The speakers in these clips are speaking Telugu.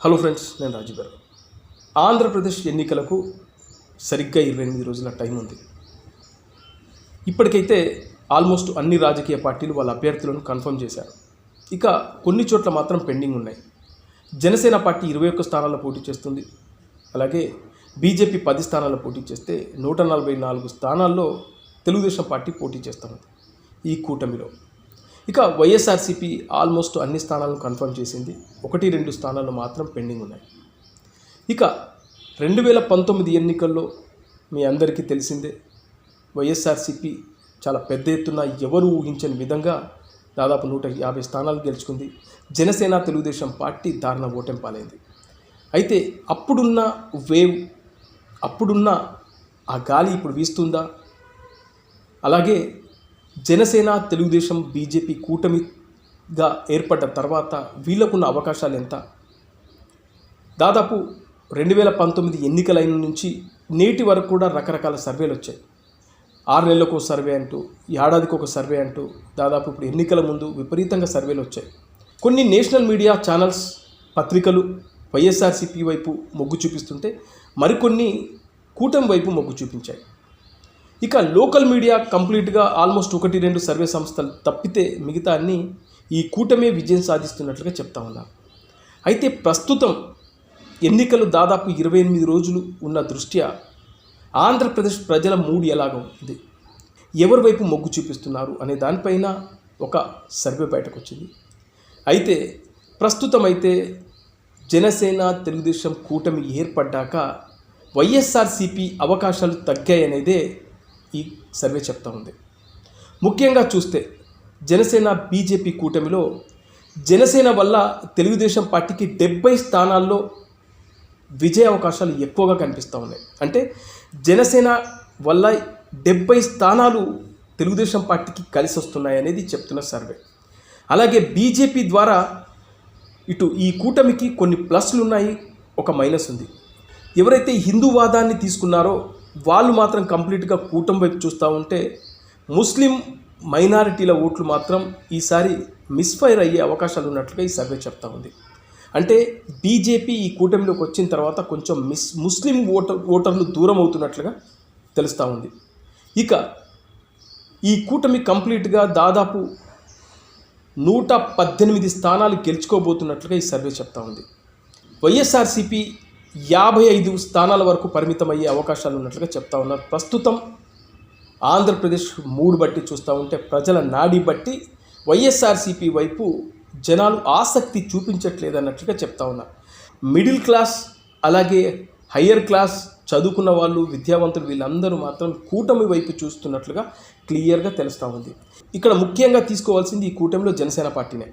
హలో ఫ్రెండ్స్ నేను రాజుగారు ఆంధ్రప్రదేశ్ ఎన్నికలకు సరిగ్గా ఇరవై ఎనిమిది రోజుల టైం ఉంది. ఇప్పటికైతే ఆల్మోస్ట్ అన్ని రాజకీయ పార్టీలు వాళ్ళ అభ్యర్థులను కన్ఫర్మ్ చేశారు. ఇక కొన్ని చోట్ల మాత్రం పెండింగ్ ఉన్నాయి. జనసేన పార్టీ ఇరవై ఒక్క స్థానాల్లో పోటీ చేస్తుంది. అలాగే బీజేపీ పది స్థానాల్లో పోటీ చేస్తే నూట నలభై నాలుగు స్థానాల్లో తెలుగుదేశం పార్టీ పోటీ చేస్తున్నది ఈ కూటమిలో. ఇక వైఎస్ఆర్సీపీ ఆల్మోస్ట్ అన్ని స్థానాలను కన్ఫర్మ్ చేసింది. ఒకటి రెండు స్థానాలు మాత్రం పెండింగ్ ఉన్నాయి. ఇక రెండు వేల పంతొమ్మిది ఎన్నికల్లో మీ అందరికీ తెలిసిందే వైఎస్ఆర్సీపీ చాలా పెద్ద ఎత్తున ఎవరు ఊహించని విధంగా దాదాపు నూట యాభై స్థానాలు గెలుచుకుంది. జనసేన తెలుగుదేశం పార్టీ దారుణ ఓటమి పాలైంది. అయితే అప్పుడున్న వేవ్ అప్పుడున్న ఆ గాలి ఇప్పుడు వీస్తుందా? అలాగే జనసేన తెలుగుదేశం బీజేపీ కూటమిగా ఏర్పడ్డ తర్వాత వీళ్ళకున్న అవకాశాలు ఎంత? దాదాపు రెండు వేల పంతొమ్మిది ఎన్నికలైన నుంచి నేటి వరకు కూడా రకరకాల సర్వేలు వచ్చాయి. ఆరు నెలలకు ఒక సర్వే అంటూ ఏడాదికి ఒక సర్వే అంటూ దాదాపు ఇప్పుడు ఎన్నికల ముందు విపరీతంగా సర్వేలు వచ్చాయి. కొన్ని నేషనల్ మీడియా ఛానల్స్ పత్రికలు వైఎస్ఆర్సీపీ వైపు మొగ్గు చూపిస్తుంటే మరికొన్ని కూటమి వైపు మొగ్గు చూపించాయి. ఇక లోకల్ మీడియా కంప్లీట్గా ఆల్మోస్ట్ ఒకటి రెండు సర్వే సంస్థలు తప్పితే మిగతా అన్నీ ఈ కూటమే విజయం సాధిస్తున్నట్లుగా చెప్తా ఉన్నారు అయితే ప్రస్తుతం ఎన్నికలు దాదాపు ఇరవై ఎనిమిది రోజులు ఉన్న దృష్ట్యా ఆంధ్రప్రదేశ్ ప్రజల మూడు ఎలాగ ఉంది? ఎవరి వైపు మొగ్గు చూపిస్తున్నారు అనే దానిపైన ఒక సర్వే బయటకు వచ్చింది అయితే ప్రస్తుతం అయితే జనసేన తెలుగుదేశం కూటమి ఏర్పడ్డాక వైఎస్ఆర్సీపీ అవకాశాలు తగ్గాయనేదే ఈ సర్వే చెప్తా ఉంది. ముఖ్యంగా చూస్తే జనసేన బీజేపీ కూటమిలో జనసేన వల్ల తెలుగుదేశం పార్టీకి డెబ్బై స్థానాల్లో విజయ అవకాశాలు ఎక్కువగా కనిపిస్తూ ఉన్నాయి. అంటే జనసేన వల్ల డెబ్బై స్థానాలు తెలుగుదేశం పార్టీకి కలిసి వస్తున్నాయి అనేది చెప్తున్న సర్వే. అలాగే బీజేపీ ద్వారా ఇటు ఈ కూటమికి కొన్ని ప్లస్లు ఉన్నాయి ఒక మైనస్ ఉంది. ఎవరైతే హిందూవాదాన్ని తీసుకున్నారో వాళ్ళు మాత్రం కంప్లీట్గా కూటమి వైపు చూస్తూ ఉంటే ముస్లిం మైనారిటీల ఓట్లు మాత్రం ఈసారి మిస్ఫైర్ అయ్యే అవకాశాలు ఉన్నట్లుగా ఈ సర్వే చెప్తా ఉంది. అంటే బీజేపీ ఈ కూటమిలోకి వచ్చిన తర్వాత కొంచెం మిస్ ముస్లిం ఓటర్ ఓటర్లు దూరం అవుతున్నట్లుగా తెలుస్తూ ఉంది. ఇక ఈ కూటమి కంప్లీట్గా దాదాపు నూట పద్దెనిమిది స్థానాలు గెలుచుకోబోతున్నట్లుగా ఈ సర్వే చెప్తా ఉంది. వైఎస్ఆర్సీపీ యాభై ఐదు స్థానాల వరకు పరిమితమయ్యే అవకాశాలు ఉన్నట్లుగా చెప్తా ఉన్నారు. ప్రస్తుతం ఆంధ్రప్రదేశ్ మూడు బట్టి చూస్తూ ఉంటే ప్రజల నాడి బట్టి వైఎస్ఆర్సీపీ వైపు జనాలు ఆసక్తి చూపించట్లేదన్నట్లుగా చెప్తా ఉన్నారు. మిడిల్ క్లాస్ అలాగే హయ్యర్ క్లాస్ చదువుకున్న వాళ్ళు విద్యావంతులు వీళ్ళందరూ మాత్రం కూటమి వైపు చూస్తున్నట్లుగా క్లియర్గా తెలుస్తూ ఉంది. ఇక్కడ ముఖ్యంగా తీసుకోవాల్సింది ఈ కూటమిలో జనసేన పార్టీనే.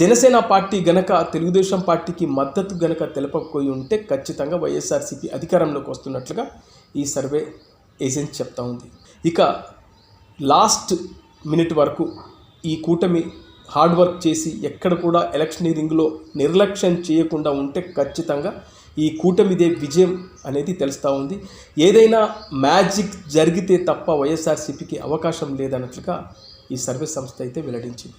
జనసేన పార్టీ గనక తెలుగుదేశం పార్టీకి మద్దతు గనక తెలపకపోయి ఉంటే ఖచ్చితంగా వైఎస్ఆర్సీపీ అధికారంలోకి వస్తున్నట్లుగా ఈ సర్వే ఏజెంట్ చెప్తా ఉంది. ఇక లాస్ట్ మినిట్ వరకు ఈ కూటమి హార్డ్ వర్క్ చేసి ఎక్కడ కూడా ఎలక్షనీరింగ్లో నిర్లక్ష్యం చేయకుండా ఉంటే ఖచ్చితంగా ఈ కూటమిదే విజయం అనేది తెలుస్తూ ఉంది. ఏదైనా మ్యాజిక్ జరిగితే తప్ప వైఎస్ఆర్సీపీకి అవకాశం లేదన్నట్లుగా ఈ సర్వే సంస్థ అయితే వెల్లడించింది.